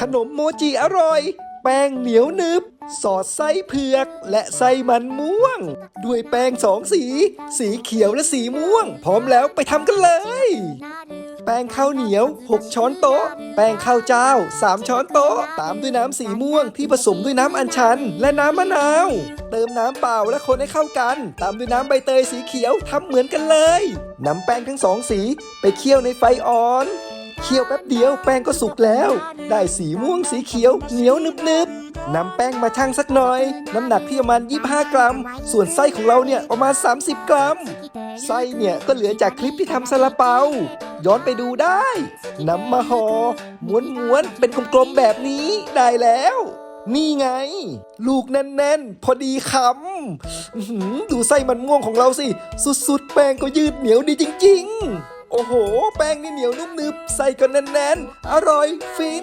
ขนมโมจิอร่อย แป้งเหนียวนึบ สอดไส้เผือกและไส้มันม่วง ด้วยแป้งสองสี สีเขียวและสีม่วง พร้อมแล้วไปทำกันเลย แป้งข้าวเหนียว 6 ช้อนโต๊ะ แป้งข้าวเจ้า 3 ช้อนโต๊ะ ตามด้วยน้ำสีม่วงที่ผสมด้วยน้ำอัญชัน และน้ำมะนาว เติมน้ำเปล่าและคนให้เข้ากัน ตามด้วยน้ำใบเตยสีเขียวทำเหมือนกันเลยนำแป้งทั้งสองสีไปเคี่ยวในไฟอ่อน เคี่ยวแป๊บเดียวแป้งก็สุกแล้ว ได้สีม่วงสีเขียวเหนียวหนึบๆนำแป้งมาชั่งสักหน่อย น้ำหนักที่ประมาณ 25 กรัม ส่วนไส้ของเราเนี่ยประมาณ 30 กรัม ไส้เนี่ยก็เหลือจากคลิปที่ทำซาลาเปา ย้อนไปดูได้นำมาห่อม้วนๆเป็นกลมๆแบบนี้ได้แล้ว นี่ไง ลูกแน่นๆ พอดีคำดูไส้มันม่วงของเราสิ สุดๆ แป้งก็ยืดเหนียวดีจริง ๆ โอ้โห แป้งนี่เหนียวนุ่มนึบ ใส่ก็แน่นๆ อร่อยฟิน